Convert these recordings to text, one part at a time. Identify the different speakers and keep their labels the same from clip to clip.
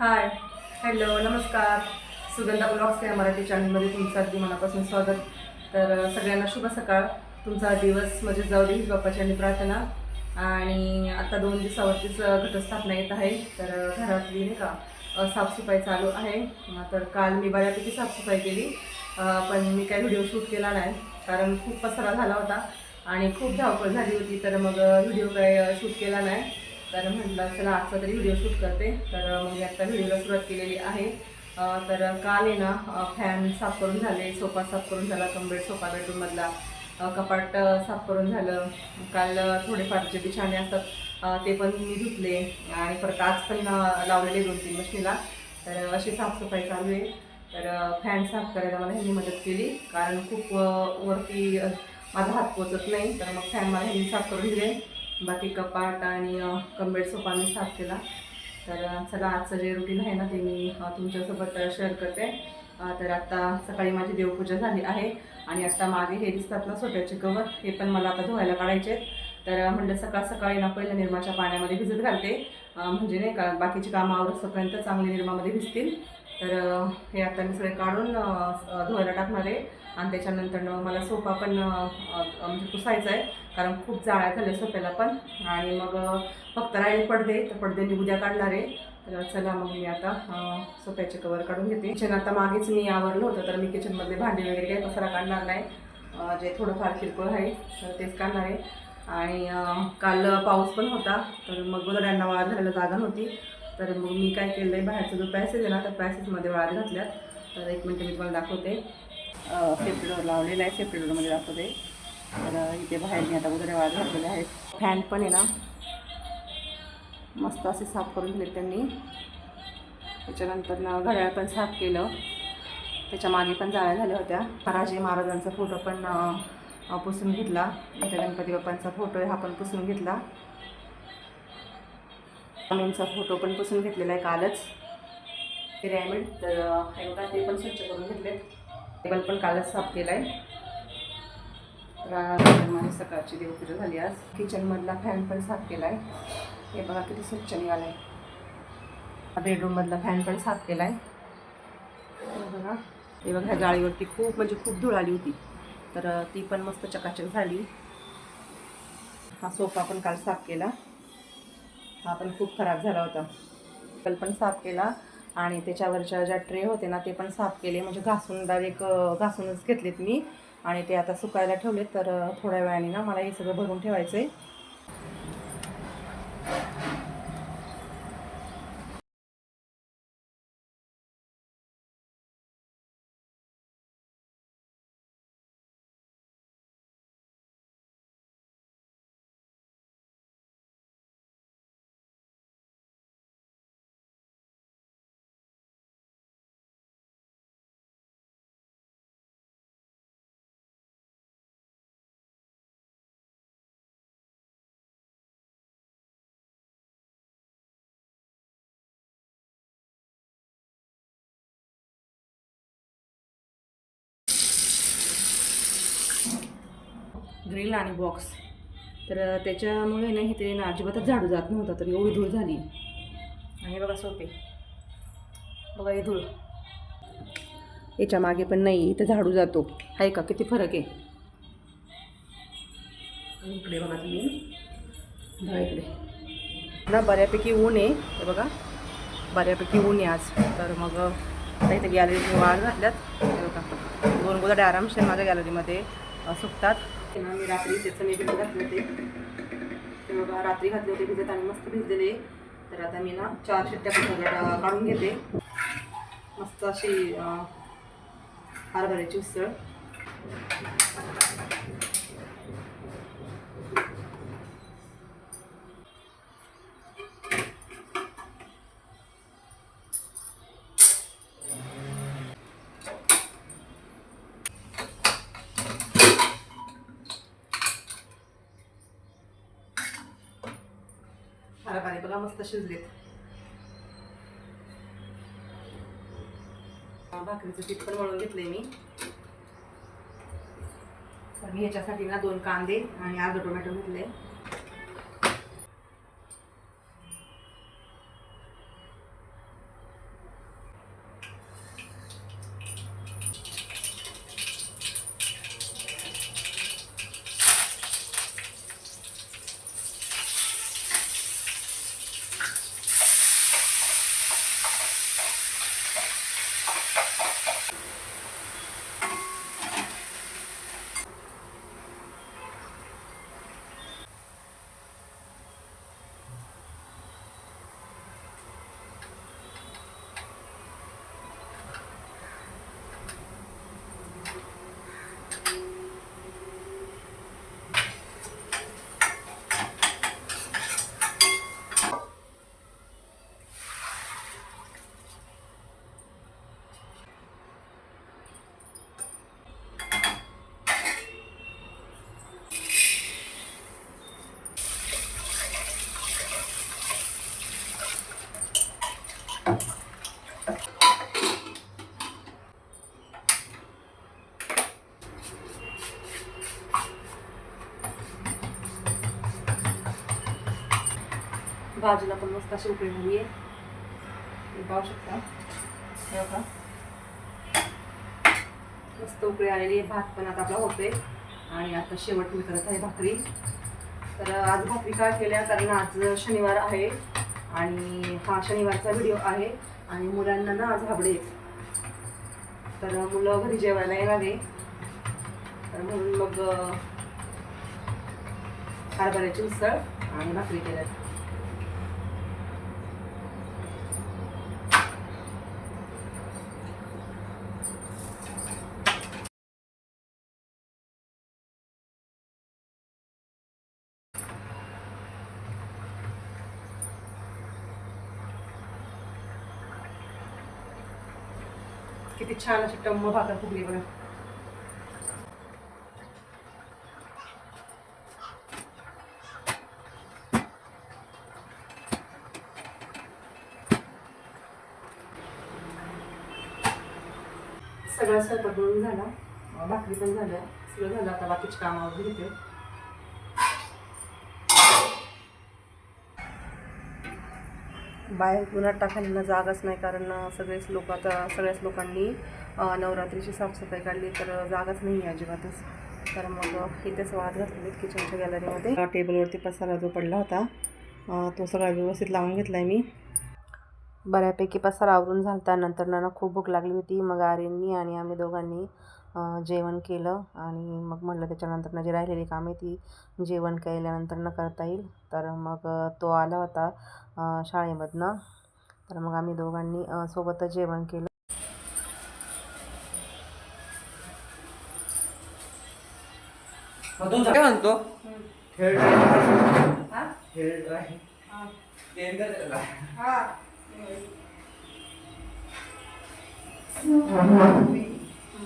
Speaker 1: Hi hello नमस्कार. Sugandha blogs या मराठी चॅनलमध्ये तुमचं अगदी मनापासून स्वागत. तर सगळ्यांना शुभ सकाळ. तुमचा दिवस म्हणजे जाऊ दे बाप्पाची आणि प्रार्थना. आणि आता दोन दिवसावरतीच घटस्थापना येत आहे. तर घरातली नाही का साफसफाई चालू आहे. तर काल मी बऱ्यापैकी साफसफाई केली. पण मी काही व्हिडिओ शूट केला नाही. कारण खूप पसरा झाला होता. आणि खूप धावपळ झाली होती. तर मग व्हिडिओ काही शूट केला नाही. तर म्हटलं चला आजचा तरी व्हिडिओ शूट करते. तर मग मी म्हणजे आता व्हिडिओला सुरुवात केलेली आहे. तर काल आहे ना फॅन साफ करून झाले सोफा साफ करून झाला कंबेड सोफा बेडरूममधला कपाट साफ करून झालं. काल थोडेफार जे बिछाणे असतात ते पण मी धुतले. आणि परत आज पण लावलेले दोन तीन मशीनला. तर अशी साफसफाई चालू आहे. तर फॅन साफ करायला मला ह्यांनी मदत केली. कारण खूप वरती माझा हात पोचत नाही. तर मग फॅन मला ह्यांनी साफ करून दिले. बाकी कपाट आणि कंबेड सोपा मी साफ केला. तर चला आजचं जे रुटीन आहे ना ते मी तुमच्यासोबत शेअर करते. तर आता सकाळी माझी देवपूजा झाली आहे आणि आता मागे हे दिसतात ना सोप्याचे कवर हे पण मला आता धुवायला काढायचे आहेत. तर अ, म्हणलं सकाळ सकाळी ना पहिलं निर्माच्या पाण्यामध्ये भिजत घालते. म्हणजे नाही का बाकीची कामं आवरस्तपर्यंत चांगली निर्मामध्ये भिजतील. तर हे आता मी सगळे काढून धुवायला टाकणार आहे. आणि त्याच्यानंतर मला सोफा पण म्हणजे पुसायचा आहे. कारण खूप जाळ्या झाल्या सोफ्याला पण. आणि मग फक्त राहिले पडदे. तर पडदे मी उद्या काढणार आहे. तर चला मग मी आता सोफ्याचे कवर काढून घेते. किचन आता मागेच मी आवरलं होतं. तर मी किचनमधले भांडे वगैरे काही पसारा काढणार नाही. जे थोडंफार किरकोळ आहे तर तेच काढणार आहे. आणि काल पाऊस पण होता. तर मग गोदड्यांना वाळा घालायला जागा नव्हती. तर मग मी काय केलं आहे बाहेरचा जो पॅसेज आहे ना त्या पॅसेजमध्ये वाळत घातल्यात. तर एक मिनटं मी तुम्हाला दाखवते. सेपरेटवर लावलेला आहे सेपरेटरमध्ये दाखवते तर इथे बाहेर मी आता उदऱ्या वाळत घातलेले आहेत फॅन पण आहे ना. मस्त असे साफ करून दिले त्यांनी. त्याच्यानंतर ना घड्याळ पण साफ केलं. त्याच्यामागे पण जाळ्या झाल्या होत्या. राजे महाराजांचा फोटो पण पुसून घेतला. इथे गणपती बाप्पांचा फोटो आहे हा पण पुसून घेतला. स्वामींचा फोटो पण पुसून घेतलेला आहे कालच. पिरॅमिड तर हे बघा ते पण स्वच्छ करून घेतले टेबल पण कालच साफ केला आहे तर माझी सकाळची देवपूजा झाली आज. किचनमधला फॅन पण साफ केला आहे हे बघा किती स्वच्छ निघाला आहे बेडरूममधला फॅन पण साफ केला आहे बघा. हे बघा ह्या जाळीवरती खूप म्हणजे खूप धूळ आली होती. तर ती पण मस्त चकाचक झाली. हा सोफा पण काल साफ केला. हा पण खूप खराब झाला होता. कल पण साफ केला. आणि त्याच्यावरच्या ज्या ट्रे होते ना ते पण साफ केले. म्हणजे घासून डायरेक्ट घासूनच घेतलेत मी. आणि ते आता सुकायला ठेवलेत तर थोड्या वेळाने ना मला हे सगळं भरून ठेवायचं आहे ग्रिल आणि बॉक्स. तर त्याच्यामुळे ना इथे ना अजिबातच झाडू जात नव्हता तर एवढी धूळ झाली. आणि बघा सोपे. बघा ही धूळ. याच्या मागे पण नाही इथं झाडू जातो. आहे का? किती फरक आहे? इकडे बघा तुम्ही. बघा इकडे. ना बऱ्यापैकी ऊन आहे. हे बघा. बऱ्यापैकी ऊन आहे आज. तर मग आता इथे गॅलरीत वाढ घातल्यात हे बघा. दोन गोदाडे आरामशीर माझ्या गॅलरीमध्ये सुकतात. ना मी रात्री त्याचं मी भिजत घातले होते. ते बघा रात्री घातले होते भिजत आणि मस्त भिजलेले. तर आता मी ना चार शिट्ट्या पण काढून घेते. मस्त अशी हरभऱ्याची उसळ. हरभरे बघा मस्त शिजलेत. भाकरीचं पीठ पण वळून घेतलंय मी. तर मी ह्याच्यासाठी ना दोन कांदे आणि अर्धा टोमॅटो घेतले भाजीला पण मस्त अशी उकळी झाली आहे. हे पाहू शकता. बघा. मस्त उकळी आलेली आहे. भात पण आता आपला होतोय. आणि आता शेवट मी करत आहे भाकरी. तर आज भाकरी काय केल्या? कारण आज शनिवार आहे. आणि हा शनिवारचा व्हिडिओ आहे. आणि मुलांना ना आज हाबडे तर मुलं घरी जेवायला येणार आहे. तर म्हणून मग हरभऱ्याची उसळ आणि भाकरी केल्या किती छान अशी टम्म भाकर फुगली बघा. सगळा स्वयंपाक बनवून झाला. भाकरी पण झाल्या. सगळं झालं. आता बाकीची कामावर घेते. बाहेर उन्हात टाकायला जागाच नाही कारण सगळेच लोक आता सगळ्याच लोकांनी नवरात्रीची साफसफाई काढली तर जागाच नाही आहे अजिबातच. तर मग इथेच वाद घातलेले किचनच्या गॅलरीमध्ये टेबलवरती पसारा जो पडला होता तो सगळा व्यवस्थित लावून घेतला आहे मी. बऱ्यापैकी पसारा आवरून झालता. नंतर ना खूप भूक लागली होती. मग आर्यननी आणि आम्ही दोघांनी जेवण केलं आणि मग म्हटलं त्याच्यानंतर ना जी राहिलेली कामे ती जेवण केल्यानंतर न करता येईल. तर मग तो आला होता शाळेमधनं. तर मग आम्ही दोघांनी सोबतच जेवण केलं.
Speaker 2: काय म्हणतो?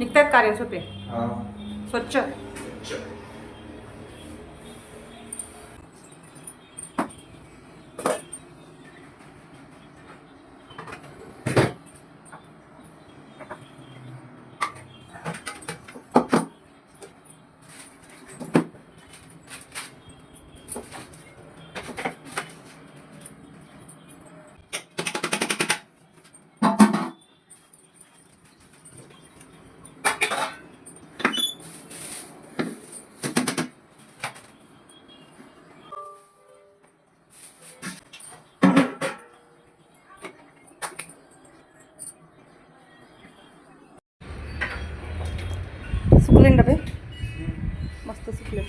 Speaker 1: निघतात कार्य सोपे स्वच्छ. सुकले ना डबे मस्त सुकले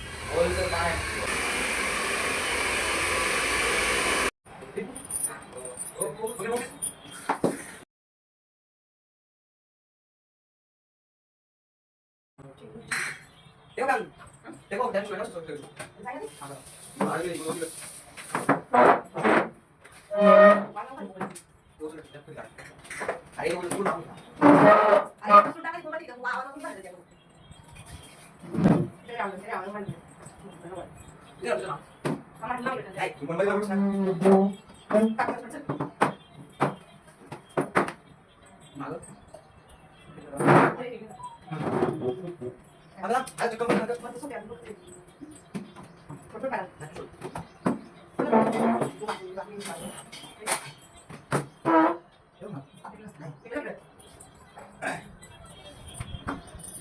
Speaker 2: lòng sẽ lòng anh Cái lòng sẽ lòng Anh lòng Đấy,
Speaker 3: mình mới lòng sang Tắt cái
Speaker 2: sức Mở Mở lắm, anh cho con Mở cái sức em
Speaker 3: Con cái bàn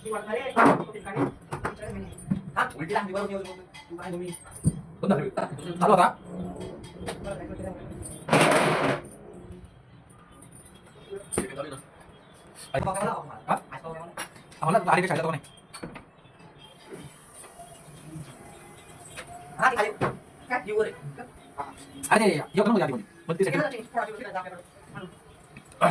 Speaker 3: Đi quạt thấy đi, có
Speaker 2: tiền cái चालू होता आम्हाला
Speaker 3: गाडी शाळेत
Speaker 2: नाही अरे येऊ मध्ये मग मध्ये पण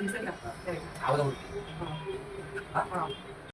Speaker 2: 你说一下对。差
Speaker 3: 不
Speaker 2: 多。啊？